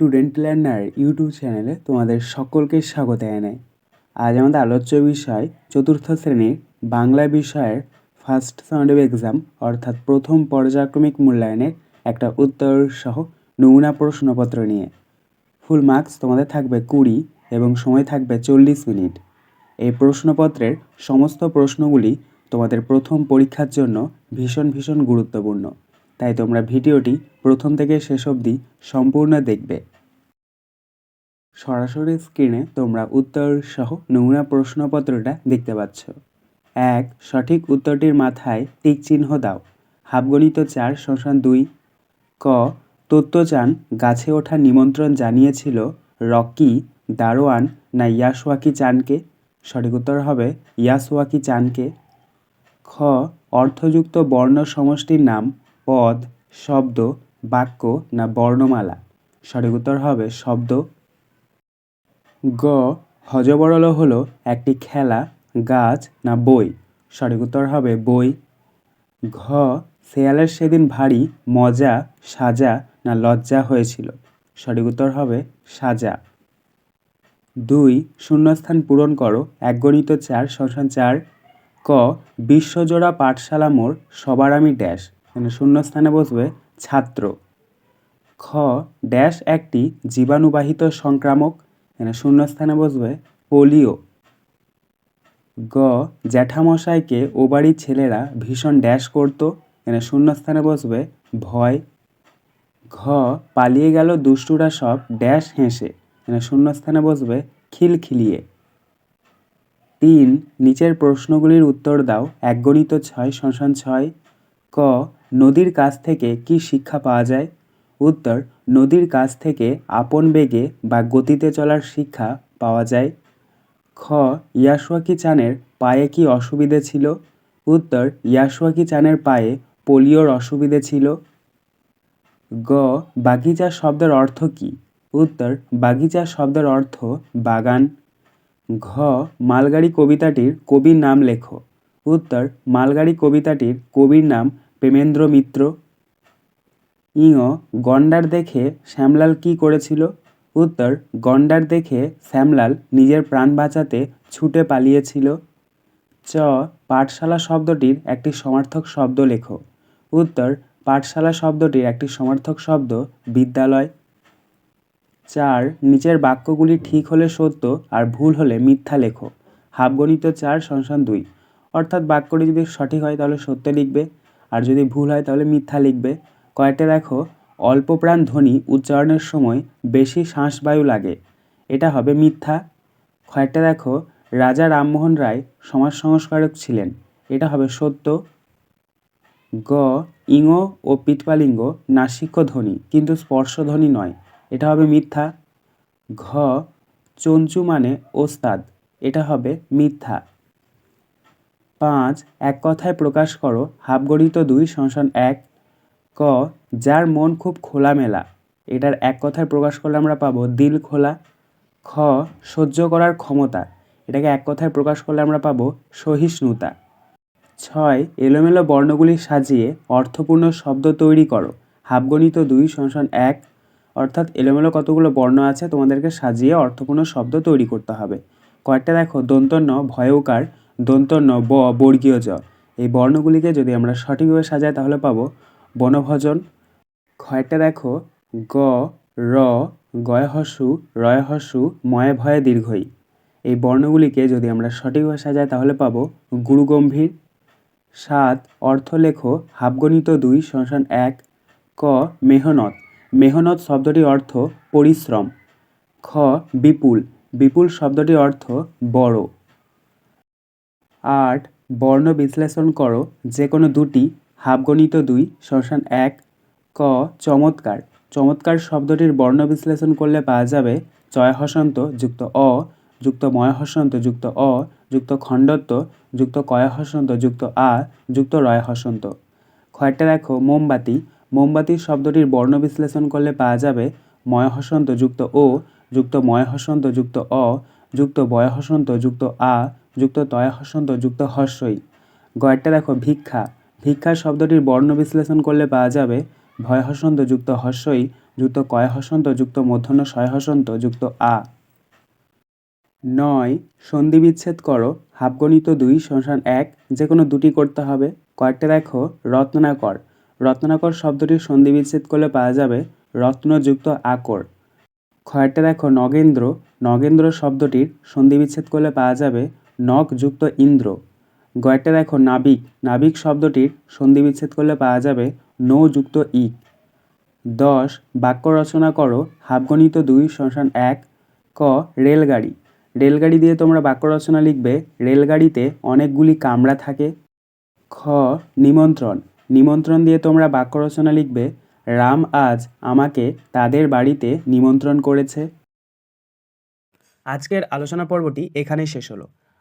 Student learner YouTube চ্যানেলে তোমাদের সকলকে স্বাগত জানাই। আজ আমাদের আলোচ্য বিষয় চতুর্থ শ্রেণির বাংলা বিষয়ের ফার্স্ট সাউন্ড এক্সাম অর্থাৎ প্রথম পর্যায়ক্রমিক মূল্যায়নের একটা উত্তর সহ নমুনা প্রশ্নপত্র নিয়ে। ফুল মার্কস তোমাদের থাকবে কুড়ি এবং সময় থাকবে চল্লিশ মিনিট। এই প্রশ্নপত্রের সমস্ত প্রশ্নগুলি তোমাদের প্রথম পরীক্ষার জন্য ভীষণ ভীষণ গুরুত্বপূর্ণ। তাই তোমরা ভিডিওটি প্রথম থেকে শেষ অবধি সম্পূর্ণ দেখবে। সরাসরি স্ক্রিনে তোমরা উত্তর সহ নমুনা প্রশ্নপত্রটা দেখতে পাচ্ছ। এক, সঠিক উত্তরটির মাথায় টিক চিহ্ন দাও। হাফগণিত চার শোষণ দুই। ক তত্ত্বচান গাছে ওঠার নিমন্ত্রণ জানিয়েছিল রকি, দারোয়ান না ইয়াসওয়াকি চানকে? সঠিক উত্তর হবে ইয়াসওয়াকি চানকে। খ, অর্থযুক্ত বর্ণ সমষ্টির নাম পদ, শব্দ, বাক্য না বর্ণমালা? সঠিক উত্তর হবে শব্দ। গ হজবরল হলো একটি খেলা, গাছ না বই? সঠিক উত্তর হবে বই। ঘ, শেয়ালের সেদিন ভারী, মজা, সাজা না লজ্জা হয়েছিল? সঠিক উত্তর হবে সাজা। দুই, শূন্যস্থান পূরণ করো এক গণিত চার শশান চার। ক, বিশ্বজোড়া পাঠশালা মোড়, সবার আমি ড্যাশ। মানে শূন্যস্থানে বসবে ছাত্র। খ ড্যাশ একটি জীবাণুবাহিত সংক্রামক এখানে শূন্যস্থানে বসবে পোলিও। গ, জ্যাঠামশাইকে ও বাড়ির ছেলেরা ভীষণ ড্যাশ করত এখানে শূন্যস্থানে বসবে ভয়। ঘ, পালিয়ে গেল দুষ্টুরা সব ড্যাশ হেসে এখানে শূন্যস্থানে বসবে খিলখিলিয়ে। তিন, নিচের প্রশ্নগুলির উত্তর দাও এক গণিত ছয় শশান ছয়। ক নদীর কাছ থেকে কি শিক্ষা পাওয়া যায়? উত্তর, নদীর কাছ থেকে আপন বেগে বা গতিতে চলার শিক্ষা পাওয়া যায়। খ ইয়াসুয়াকি চানের পায়ে কি অসুবিধে ছিল? উত্তর ইয়াসুয়াকি চানের পায়ে পোলিওর অসুবিধে ছিল। গ, বাগিচা শব্দের অর্থ কী? উত্তর, বাগিচা শব্দের অর্থ বাগান। ঘ, মালগাড়ি কবিতাটির কবির নাম লেখো। উত্তর, মালগাড়ি কবিতাটির কবির নাম প্রেমেন্দ্র মিত্র। ইঙ, গন্ডার দেখে শ্যামলাল কি করেছিল? উত্তর, গন্ডার দেখে শ্যামলাল নিজের প্রাণ বাঁচাতে ছুটে পালিয়েছিল। চ, পাঠশালা শব্দটির একটি সমার্থক শব্দ লেখো। উত্তর, পাঠশালা শব্দটির একটি সমার্থক শব্দ বিদ্যালয়। চার, নিচের বাক্যগুলি ঠিক হলে সত্য আর ভুল হলে মিথ্যা লেখো। হাফগণিত চার সংসান দুই। অর্থাৎ বাক্যটি যদি সঠিক হয় তাহলে সত্য লিখবে। আর যদি ভুল হয় তাহলে মিথ্যা লিখবে। কয়েকটা দেখো অল্প প্রাণ ধ্বনি উচ্চারণের সময় বেশি শ্বাসবায়ু লাগে। এটা হবে মিথ্যা। কয়েকটা দেখো, রাজা রামমোহন রায় সমাজ সংস্কারক ছিলেন। এটা হবে সত্য। গ, ইঙ ও পিটপালিঙ্গ নাসিক্য ধ্বনি, কিন্তু স্পর্শধ্বনি নয়। এটা হবে মিথ্যা। ঘ, চঞ্চু মানে ওস্তাদ। এটা হবে মিথ্যা। পাঁচ, এক কথায় প্রকাশ করো হাফগণিত দুই সংসান এক। ক, যার মন খুব খোলামেলা, এটার এক কথায় প্রকাশ করলে আমরা পাবো দিল খোলা। খ, সহ্য করার ক্ষমতা, এটাকে এক কথায় প্রকাশ করলে আমরা পাবো সহিষ্ণুতা। ছয়, এলোমেলো বর্ণগুলি সাজিয়ে অর্থপূর্ণ শব্দ তৈরি করো হাফগণিত দুই সংসান এক। অর্থাৎ এলোমেলো কতগুলো বর্ণ আছে তোমাদেরকে সাজিয়ে অর্থপূর্ণ শব্দ তৈরি করতে হবে। কয়েকটা দেখো দন্তন্য ভয়কার দন্তন্য ব বর্গীয় জ। এই বর্ণগুলিকে যদি আমরা সঠিকভাবে সাজাই, তাহলে পাবো বনভোজন কয়েকটা দেখো, গ, র গয় হসু রয় হসু ময় ভয়ে দীর্ঘই। এই বর্ণগুলিকে যদি আমরা সঠিকভাবে সাজাই, তাহলে পাবো গুরুগম্ভীর, সাত অর্থ লেখো হাফগণিত দুই, শ্মশান এক, ক, মেহনত। মেহনত শব্দটির অর্থ পরিশ্রম। খ, বিপুল। বিপুল শব্দটির অর্থ বড়। আট, বর্ণ বিশ্লেষণ করো যে কোনো দুটি, হাফগণিত দুই, শ্মশান এক, ক, চমৎকার। চমৎকার শব্দটির বর্ণ বিশ্লেষণ করলে পাওয়া যাবে হসন্ত যুক্ত অ, যুক্ত ময় হসন্ত যুক্ত অ, যুক্ত খণ্ডত্ব, যুক্ত কয় হসন্ত যুক্ত আ, যুক্ত রয় হসন্ত কয়েকটা দেখো, মোমবাতি। মোমবাতি শব্দটির বর্ণ বিশ্লেষণ করলে পাওয়া যাবে ময় হসন্ত যুক্ত ও, যুক্ত ময় হসন্ত যুক্ত অ, যুক্ত বয় হসন্ত যুক্ত আ যুক্ত তয় হসন্ত, যুক্ত হর্ষই। গয়েরটা দেখো, ভিক্ষা। ভিক্ষা শব্দটির বর্ণ বিশ্লেষণ করলে পাওয়া যাবে, ভয় হসন্ত, যুক্ত হর্ষই, যুক্ত কয় হসন্ত, যুক্ত মূর্ধন্য ছয় হসন্ত, যুক্ত আ। নয়, সন্ধি বিচ্ছেদ করো, হাফগণিত দুই শোষণ এক যে কোনো দুটি করতে হবে। কয়েকটা দেখো, রত্নাকর। রত্নাকর শব্দটির সন্ধি বিচ্ছেদ করলে পাওয়া যাবে রত্নযুক্ত আকর। খয়েরটা দেখো, নগেন্দ্র। নগেন্দ্র শব্দটির সন্ধি বিচ্ছেদ করলে পাওয়া যাবে নখযুক্ত ইন্দ্র। গয়েরটা দেখো নাবিক। নাবিক শব্দটির সন্ধি বিচ্ছেদ করলে পাওয়া যাবে নৌযুক্ত ই দশ, বাক্য রচনা করো। হাফগণিত দুই শোষণ এক, ক, রেলগাড়ি। রেলগাড়ি দিয়ে তোমরা বাক্য রচনা লিখবে। রেলগাড়িতে অনেকগুলি কামরা থাকে। খ, নিমন্ত্রণ। নিমন্ত্রণ দিয়ে তোমরা বাক্য রচনা লিখবে, রাম আজ আমাকে তাদের বাড়িতে নিমন্ত্রণ করেছে। আজকের আলোচনা পর্বটি এখানেই শেষ হলো।